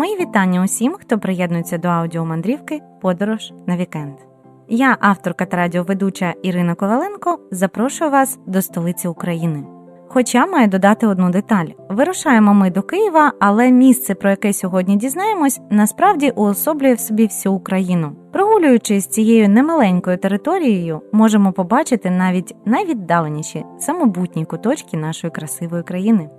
Мої вітання усім, хто приєднується до аудіомандрівки Подорож на вікенд. Я, авторка та радіоведуча Ірина Коваленко, запрошую вас до столиці України. Хоча маю додати одну деталь: вирушаємо ми до Києва, але місце, про яке сьогодні дізнаємось, насправді уособлює в собі всю Україну. Прогулюючись цією немаленькою територією, можемо побачити навіть найвіддаленіші самобутні куточки нашої красивої країни.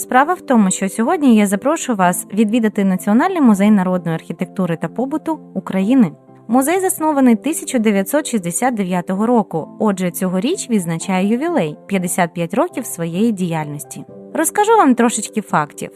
Справа в тому, що сьогодні я запрошую вас відвідати Національний музей народної архітектури та побуту України. Музей заснований 1969 року. Отже, цьогоріч відзначає ювілей 55 років своєї діяльності. Розкажу вам трошечки фактів.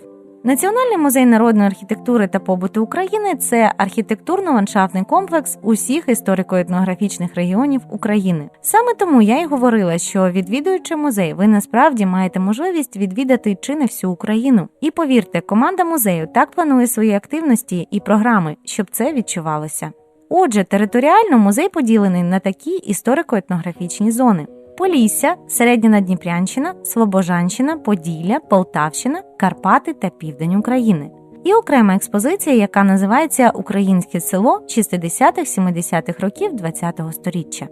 Національний музей народної архітектури та побуту України це архітектурно-ландшафтний комплекс усіх історико-етнографічних регіонів України. Саме тому я й говорила, що відвідуючи музей, ви насправді маєте можливість відвідати чи не всю Україну. І повірте, команда музею так планує свої активності і програми, щоб це відчувалося. Отже, територіально музей поділений на такі історико-етнографічні зони. Полісся, середня Середньонадніпрянщина, Слобожанщина, Поділля, Полтавщина, Карпати та Південь України. І окрема експозиція, яка називається Українське село 60-70-х років ХХ століття.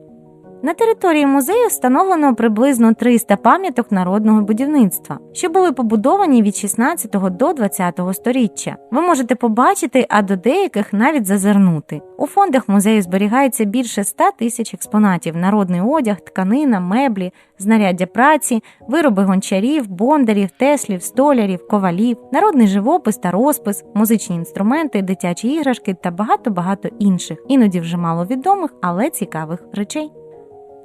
На території музею встановлено приблизно 300 пам'яток народного будівництва, що були побудовані від 16 до 20 століття. Ви можете побачити, а до деяких навіть зазирнути. У фондах музею зберігається більше 100 тисяч експонатів: народний одяг, тканина, меблі, знаряддя праці, вироби гончарів, бондарів, теслів, столярів, ковалів, народний живопис та розпис, музичні інструменти, дитячі іграшки та багато багато інших, іноді вже маловідомих, але цікавих речей.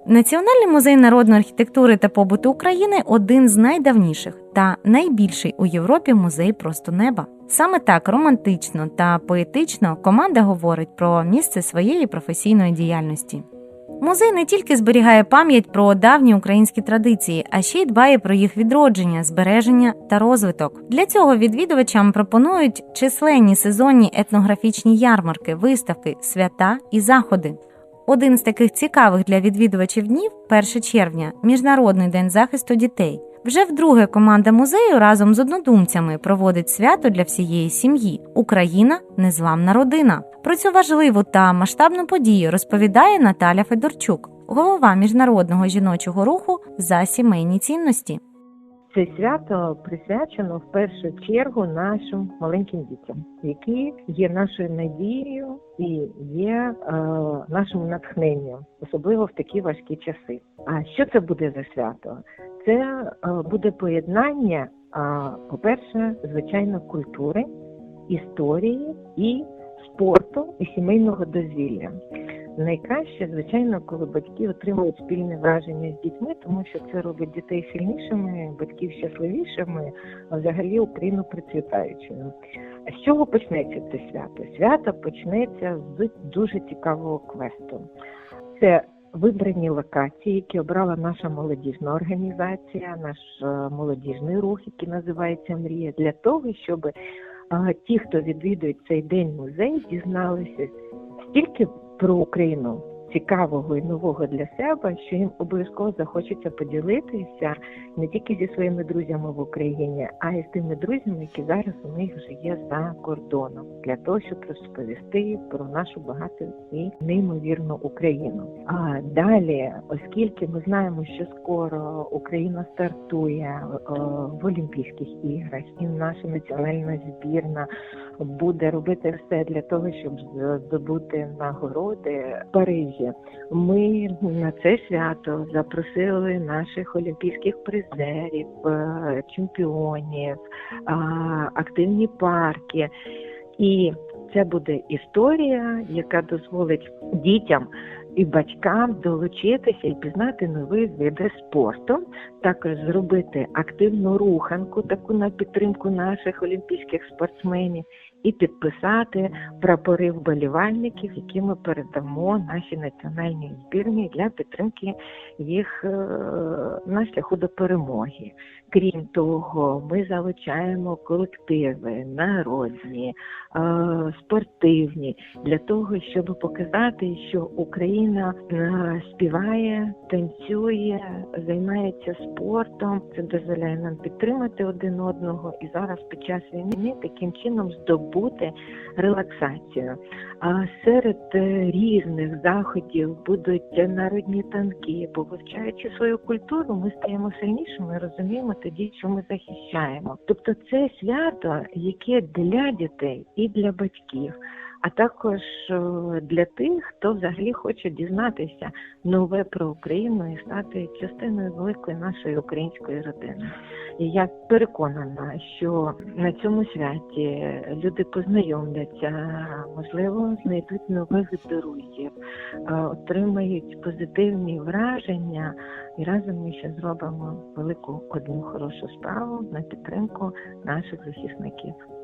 Національний музей народної архітектури та побуту України один з найдавніших та найбільший у Європі музей просто неба. Саме так романтично та поетично команда говорить про місце своєї професійної діяльності. Музей не тільки зберігає пам'ять про давні українські традиції, а ще й дбає про їх відродження, збереження та розвиток. Для цього відвідувачам пропонують численні сезонні етнографічні ярмарки, виставки, свята і заходи. Один з таких цікавих для відвідувачів днів 1 червня Міжнародний день захисту дітей. Вже вдруге команда музею разом з однодумцями проводить свято для всієї сім'ї Україна незламна родина. Про цю важливу та масштабну подію розповідає Наталя Федорчук, голова міжнародного жіночого руху за сімейні цінності. Це свято присвячено в першу чергу нашим маленьким дітям, які є нашою надією і є е, нашим натхненням, особливо в такі важкі часи. А що це буде за свято? Це е, буде поєднання, е, по-перше, звичайно, культури, історії і спорту і сімейного дозвілля. Найкраще, звичайно, коли батьки отримують спільне враження з дітьми, тому що це робить дітей сильнішими, батьків щасливішими, а взагалі Україну процвітаючою. З чого почнеться це свято? Свято почнеться з дуже цікавого квесту. Це вибрані локації, які обрала наша молодіжна організація, наш е, молодіжний рух, який називається Мрія, для того, щоб ті, хто відвідують цей день музей, дізналися стільки про Україну цікавого і нового для себе, що їм обов'язково захочеться поділитися не тільки зі своїми друзями в Україні, а й з тими друзями, які зараз у них вже є за кордоном, для того, щоб розповісти про нашу багату і неймовірну Україну. А далі, оскільки ми знаємо, що скоро Україна стартує е, в Олімпійських іграх, і наша національна збірна буде робити все для того, щоб здобути нагороди в Парижі. Ми на це свято запросили наших олімпійських призерів, е, чемпіонів, активні парки. І це буде історія, яка дозволить дітям і батькам долучитися і пізнати нові види спорту, також зробити активну руханку, таку на підтримку наших олімпійських спортсменів, і підписати прапори вболівальників, які ми передамо нашій національній збірні для підтримки їх е, на шляху до перемоги. Крім того, ми залучаємо колективи, народні, е, спортивні для того, щоб показати, що Україна е, співає, танцює, займається спортом. Це дозволяє нам підтримати один одного і зараз під час війни таким чином здобути бути релаксацією. Серед е, різних заходів будуть народні танки, бо вивчаючи свою культуру, ми стаємо сильнішими, розуміємо тоді, що ми захищаємо. Тобто, це свято, яке для дітей і для батьків. А також е, для тих, хто взагалі хоче дізнатися нове про Україну і стати частиною великої нашої української родини. Я переконана, що на цьому святі люди познайомляться, можливо, знайдуть нових друзів, е, отримають позитивні враження, і разом ми ще зробимо велику одну хорошу справу на підтримку наших захисників.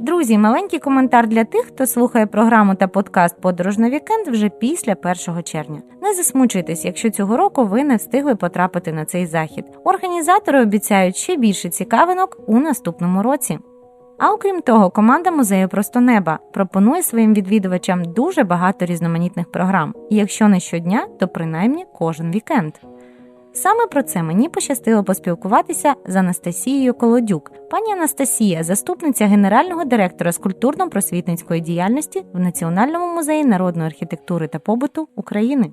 Друзі, маленький коментар для тих, хто слухає програму та подкаст Подорож на вікенд вже після 1 червня. Не засмучуйтесь, якщо цього року ви не встигли потрапити на цей захід. Організатори обіцяють ще більше цікавинок у наступному році. А окрім того, команда музею Просто неба пропонує своїм відвідувачам дуже багато різноманітних програм, і якщо не щодня, то принаймні кожен вікенд. Саме про це мені пощастило поспілкуватися з Анастасією Колодюк. Пані Анастасія, заступниця генерального директора з культурно-просвітницької діяльності в Національному музеї народної архітектури та побуту України.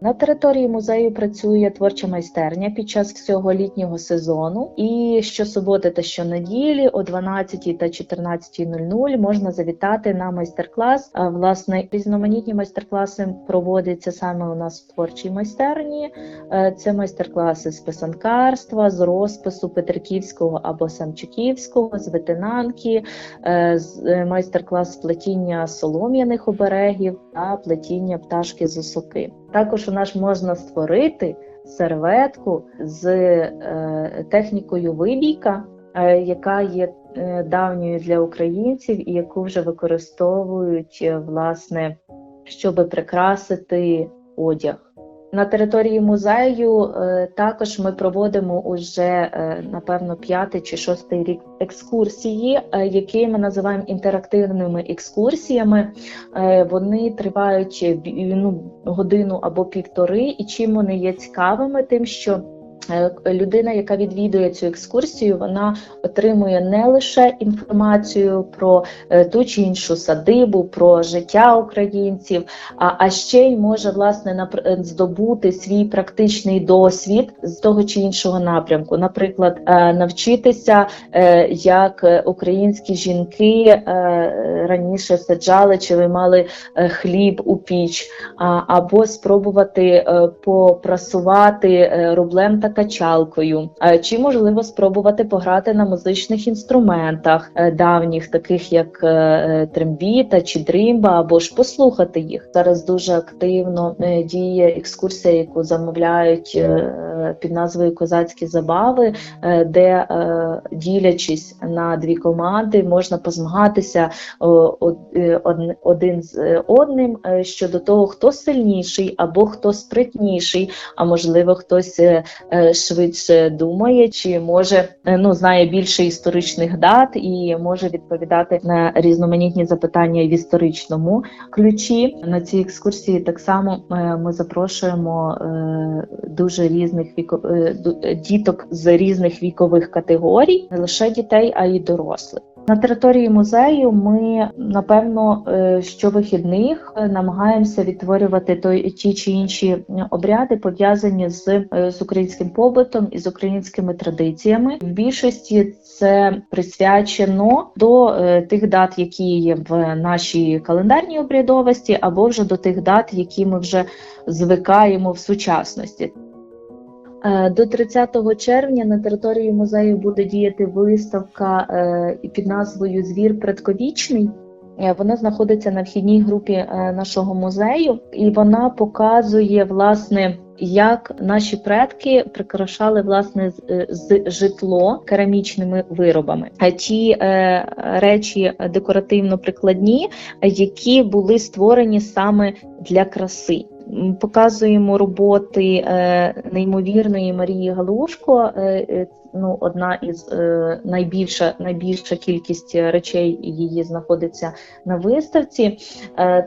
На території музею працює творча майстерня під час всього літнього сезону. І щосуботи та щонеділі о 12 та 14.00 можна завітати на майстер-клас. А, Власне, різноманітні майстер-класи проводяться саме у нас в творчій майстерні. Е, Це майстер-класи з писанкарства, з розпису Петриківського або Самчуківського, з ветенанки, е, е, майстер-клас плетіння солом'яних оберегів та плетіння пташки з осоки. Також у нас можна створити серветку з е, технікою вибійка, е, яка є е, давньою для українців і яку вже використовують власне, щоб прикрасити одяг. На території музею е, також ми проводимо уже е, напевно п'ятий чи шостий рік екскурсії, е, які ми називаємо інтерактивними екскурсіями. Вони тривають ну, годину або півтори, і чим вони є цікавими, тим, що людина, яка відвідує цю екскурсію, вона отримує не лише інформацію про е, ту чи іншу садибу, про життя українців, а, а ще й може власне е, здобути свій практичний досвід з того чи іншого напрямку. Наприклад, е, навчитися, е, як е, українські жінки е, раніше саджали чи виймали е, хліб у піч, або спробувати е, попрасувати е, рублем та качалкою, Е, чи можливо спробувати пограти на музичних інструментах е, давніх, таких як е, трембіта чи дрімба, або ж послухати їх. Зараз дуже активно діє екскурсія, яку замовляють під назвою Козацькі забави, де ділячись на дві команди, можна позмагатися один з одним щодо того, хто сильніший або хто спритніший, а можливо, хтось швидше думає, чи може е, ну знає більше історичних дат і може відповідати на різноманітні запитання в історичному ключі. На цій екскурсії так само е, ми запрошуємо е, дуже різних віко... е, е, діток з різних вікових категорій, не лише дітей, а й дорослих. На території музею ми напевно е, щовихідних е, намагаємося відтворювати той ті чи інші обряди, пов'язані з, е, з українським побутом і з українськими традиціями. В більшості це присвячено до тих дат, які є в нашій календарній обрядовості, або вже до тих дат, які ми вже звикаємо в сучасності. Е, До 30 червня на території музею буде діяти виставка е, під назвою Звір предковічний. Е, Вона знаходиться на вхідній групі нашого музею, і вона показує власне. Як наші предки прикрашали власне з- житло керамічними виробами, а ті речі декоративно-прикладні, е, які були створені саме для краси. Показуємо роботи е, неймовірної Марії Галушко. Е, е, ну, одна із найбільша, найбільша кількість речей її знаходиться на виставці.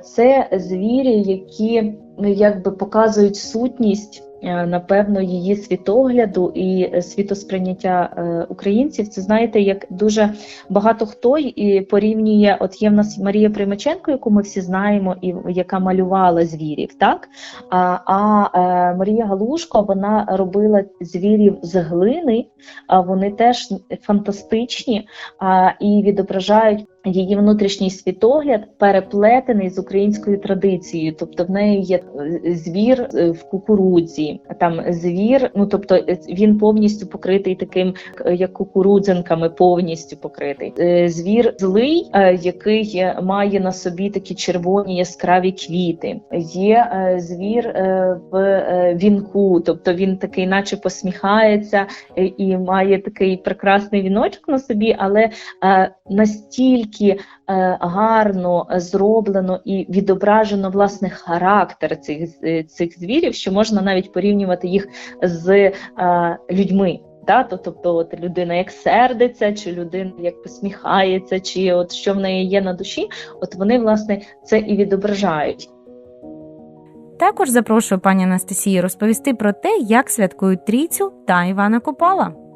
Це звірі, які ну, якби показують сутність напевно, її світогляду і е, світосприйняття е, українців. Це знаєте, як дуже багато хто і порівнює. От є в нас Марія Примаченко, яку ми всі знаємо, і яка малювала звірів, так а, а е, Марія Галушко вона робила звірів з глини, а вони теж фантастичні а, і відображають. Її внутрішній світогляд переплетений з українською традицією, тобто в неї є е, звір е, в кукурудзі, там звір, ну тобто е, він повністю покритий таким, як кукурудзинками, повністю покритий. Звір злий, який має на собі такі червоні яскраві квіти. Є звір в вінку, тобто він такий, наче посміхається і має такий прекрасний віночок на собі, але настільки е, гарно зроблено і відображено власне характер цих, е, цих звірів, що можна навіть порівнювати їх з е, людьми. То, тобто, от людина як сердиться, чи людина як посміхається, чи от що в неї є на душі, от вони власне це і відображають. Також запрошую пані Анастасію розповісти про те, як святкують трійцю та Івана Купала.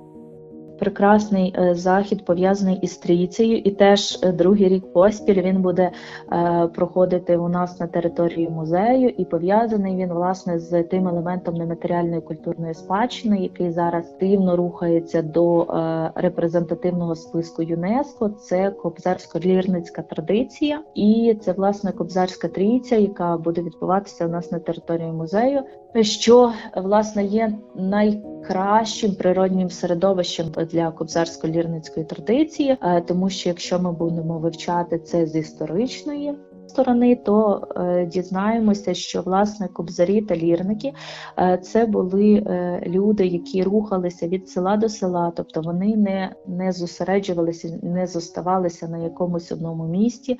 Прекрасний е, захід пов'язаний із трійцею, і теж е, другий рік поспіль він буде е, проходити у нас на території музею, і пов'язаний він власне з тим елементом нематеріальної культурної спадщини, який зараз активно рухається до репрезентативного списку ЮНЕСКО. Це кобзарсько-лірницька традиція, і це власне кобзарська трійця, яка буде відбуватися у нас на території музею, що власне є найкращим природнім середовищем для кобзарсько-лірницької традиції, е, тому що якщо ми будемо вивчати це з історичної сторони, то е, дізнаємося, що власне кобзарі та лірники е, це були е, люди, які рухалися від села до села, тобто вони не, не зосереджувалися, не зоставалися на якомусь одному місці.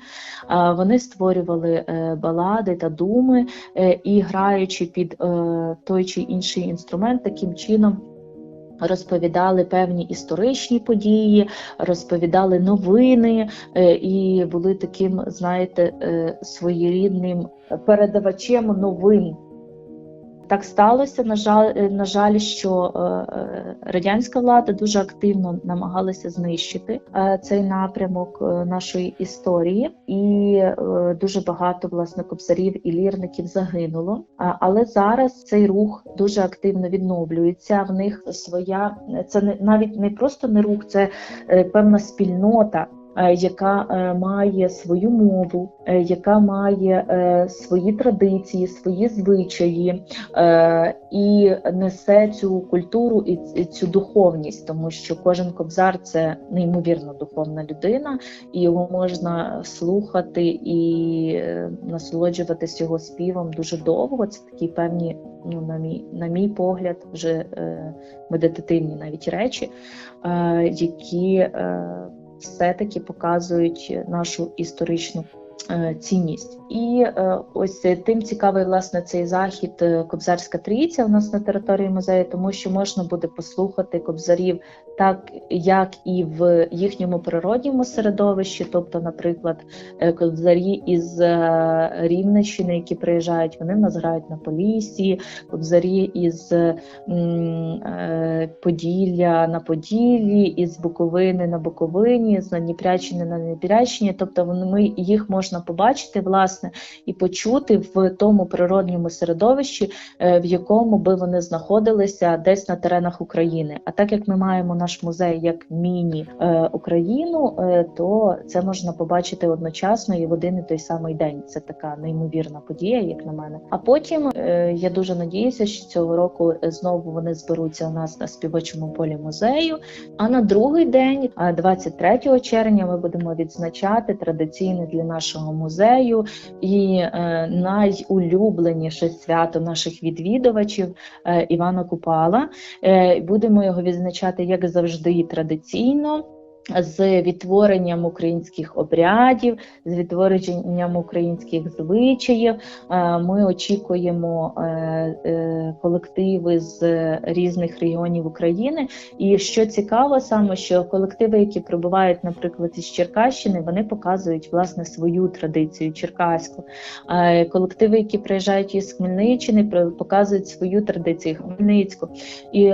Е, вони створювали балади та думи, і граючи під той чи інший інструмент, таким чином. Розповідали певні історичні події, розповідали новини е, і були таким, знаєте, е, своєрідним передавачем новин. Так сталося, на жаль, е, на жаль, що е, е, радянська влада дуже активно намагалася знищити цей напрямок нашої історії, і дуже багато власне кобзарів і лірників загинуло. Але зараз цей рух дуже активно відновлюється. В них своя це не навіть не просто не рух, це певна спільнота. Е, Яка е, має свою мову, е, яка має е, свої традиції, свої звичаї, е, і несе цю культуру і цю духовність, тому що кожен кобзар це неймовірно духовна людина, і його можна слухати і е, насолоджуватись його співом дуже довго. Це такі певні, ну на мій на мій погляд, вже е, медитативні навіть речі, е, які е, все-таки показують нашу історичну цінність. І е, ось тим цікавий власне цей захід е, Кобзарська трійця у нас на території музею, тому що можна буде послухати кобзарів так, як і в їхньому природньому середовищі, тобто, наприклад, е, кобзарі із е, Рівненщини, які приїжджають, вони в нас грають на Поліссі, кобзарі із е, Поділля на Поділлі, із Буковини на Буковині, з Надніпряччини на Надніпряччині. Тобто вони їх можна побачити власне і почути в тому природньому середовищі, е, в якому би вони знаходилися десь на теренах України. А так як ми маємо наш музей як міні е, е, то це можна побачити одночасно і в один і той самий день. Це така неймовірна подія, як на мене. А потім я дуже надіюся, що цього року знову вони зберуться у нас на співочому полі музею. А на другий день, а 23 червня, ми будемо відзначати традиційне для нашого музею і е, найулюбленіше свято наших відвідувачів е, Івана Купала. Е, будемо його відзначати як завжди традиційно. З відтворенням українських обрядів, з відтворенням українських звичаїв. Е, Ми очікуємо е, е, колективи з різних регіонів України. І що цікаво, саме що колективи, які прибувають, наприклад, із Черкащини, вони показують власне свою традицію черкаську. Колективи, які приїжджають із Хмельниччини, показують свою традицію Хмельницьку. І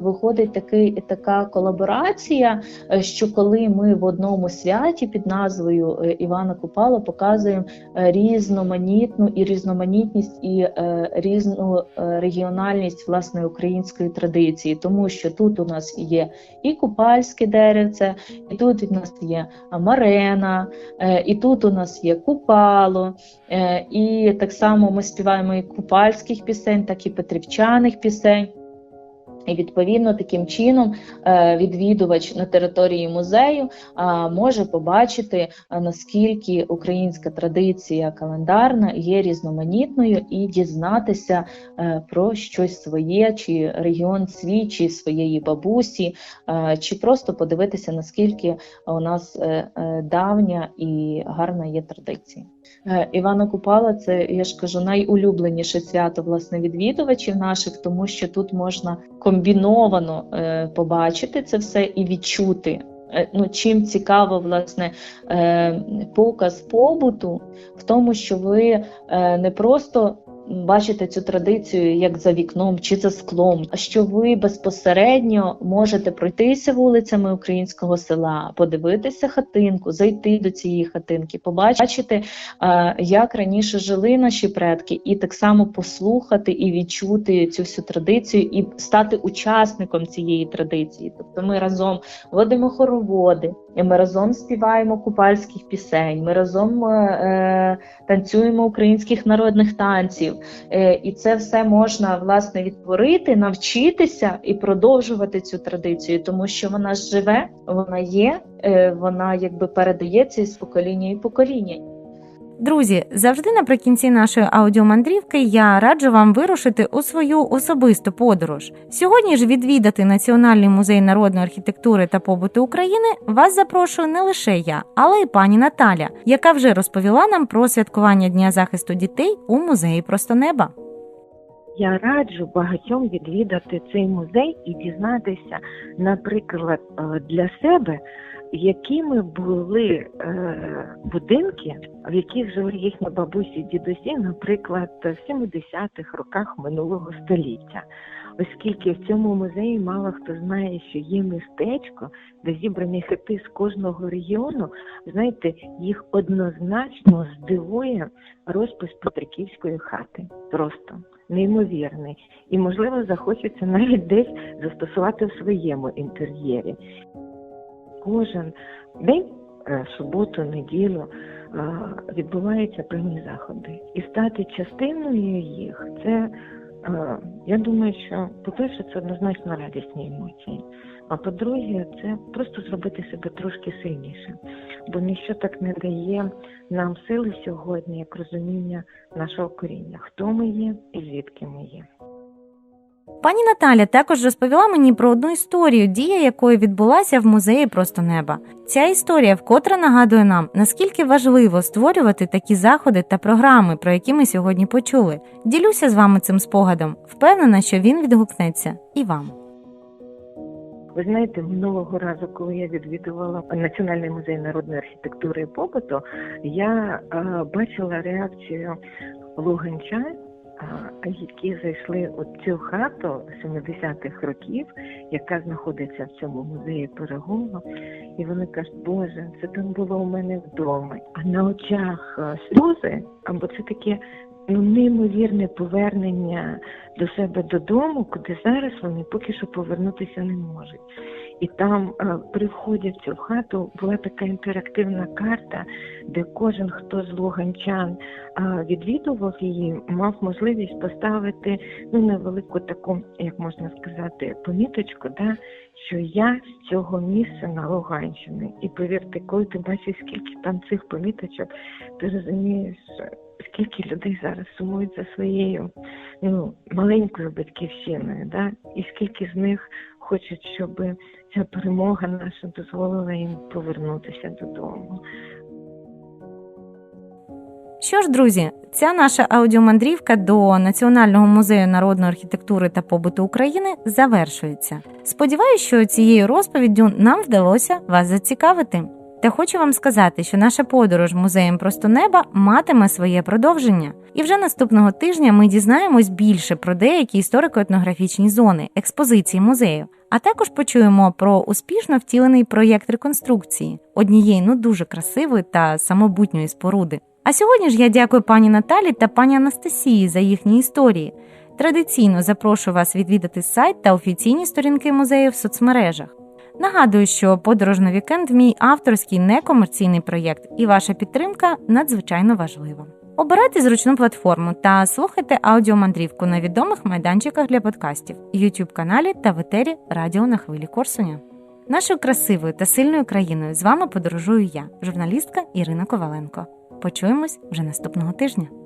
виходить такий, така колаборація, що коли ми в одному святі під назвою е, Івана Купала показуємо е, різноманітну і різноманітність і е, різну регіональність власне української традиції, тому що тут у нас є і купальське деревце, і тут у нас є марена, і тут у нас є купало, і так само ми співаємо і купальських пісень, так і петрівчаних пісень. І відповідно таким чином е, відвідувач на території музею може побачити, наскільки українська традиція календарна є різноманітною і дізнатися е, про щось своє, чи регіон свій, чи своєї бабусі, е, чи просто подивитися, наскільки у нас е, е, давня і гарна є традиція. Е, Івана Купала це, я ж кажу, найулюбленіше свято власне відвідувачів наших, тому що тут можна комбіновано е, побачити це все і відчути. Е, Ну, чим цікаво, власне, показ побуту в тому, що ви не просто бачите цю традицію як за вікном чи за склом, що ви безпосередньо можете пройтися вулицями українського села, подивитися хатинку, зайти до цієї хатинки, побачити, як раніше жили наші предки, і так само послухати і відчути цю всю традицію, і стати учасником цієї традиції. Тобто ми разом водимо хороводи, ми разом співаємо купальських пісень, ми разом е, е, танцюємо українських народних танців. Е, і це все можна власне відтворити, навчитися і продовжувати цю традицію, тому що вона живе, вона є, е, вона якби передається із покоління і покоління. Друзі, завжди наприкінці нашої аудіомандрівки я раджу вам вирушити у свою особисту подорож. Сьогодні ж відвідати Національний музей народної архітектури та побуту України вас запрошую не лише я, але й пані Наталя, яка вже розповіла нам про святкування Дня захисту дітей у музеї Просто неба. Я раджу багатьом відвідати цей музей і дізнатися, наприклад, е, для себе, якими були е, будинки, в яких жили їхні бабусі і дідусі, наприклад, в 70-х роках минулого століття. Оскільки в цьому музеї мало хто знає, що є містечко, де зібрані хати з кожного регіону, знаєте, їх однозначно здивує розпис Петриківської хати. Просто неймовірний. І, можливо, захочеться навіть десь застосувати в своєму інтер'єрі. Кожен день, е, суботу, неділю, е, відбуваються певні заходи. І стати частиною їх, це, е, я думаю, що, по-перше, це однозначно радісні емоції. А по-друге, це просто зробити себе трошки сильніше, бо ніщо так не дає нам сили сьогодні, як розуміння нашого коріння, хто ми є і звідки ми є. Пані Наталя також розповіла мені про одну історію, дія якої відбулася в музеї Просто неба. Ця історія вкотре нагадує нам, наскільки важливо створювати такі заходи та програми, про які ми сьогодні почули. Ділюся з вами цим спогадом. Впевнена, що він відгукнеться і вам. Ви знаєте, минулого разу, коли я відвідувала Національний музей народної архітектури і побуту, я е, бачила реакцію луганчан, е, які зайшли у цю хату 70-х років, яка знаходиться в цьому музеї Перегова, і вони кажуть, Боже, це там було у мене вдома. А на очах е, сльози, або це таке ну, неймовірне повернення до себе додому, куди зараз вони поки що повернутися не можуть. І там е, при вході в цю хату була така інтерактивна карта, де кожен, хто з луганчан е, відвідував її, мав можливість поставити ну, невелику таку, як можна сказати, поміточку, да, що я з цього місця на Луганщині. І повірте, коли ти бачиш, скільки там цих поміточок, ти розумієш, скільки людей зараз сумують за своєю ну, маленькою батьківщиною, да? і скільки з них хочуть, щоб ця перемога наша дозволила їм повернутися додому. Що ж, друзі, ця наша аудіомандрівка до Національного музею народної архітектури та побуту України завершується. Сподіваюсь, що цією розповіддю нам вдалося вас зацікавити. Та хочу вам сказати, що наша подорож музеєм просто неба матиме своє продовження. І вже наступного тижня ми дізнаємось більше про деякі історико-етнографічні зони, експозиції музею, а також почуємо про успішно втілений проєкт реконструкції однієї ну дуже красивої та самобутньої споруди. А сьогодні ж я дякую пані Наталі та пані Анастасії за їхні історії. Традиційно запрошую вас відвідати сайт та офіційні сторінки музею в соцмережах. Нагадую, що подорож на вікенд мій авторський некомерційний проєкт, і ваша підтримка надзвичайно важлива. Обирайте зручну платформу та слухайте аудіомандрівку на відомих майданчиках для подкастів, youtube каналі та в етері Радіо на хвилі Корсуня. Нашою красивою та сильною країною з вами подорожую я, журналістка Ірина Коваленко. Почуємось вже наступного тижня.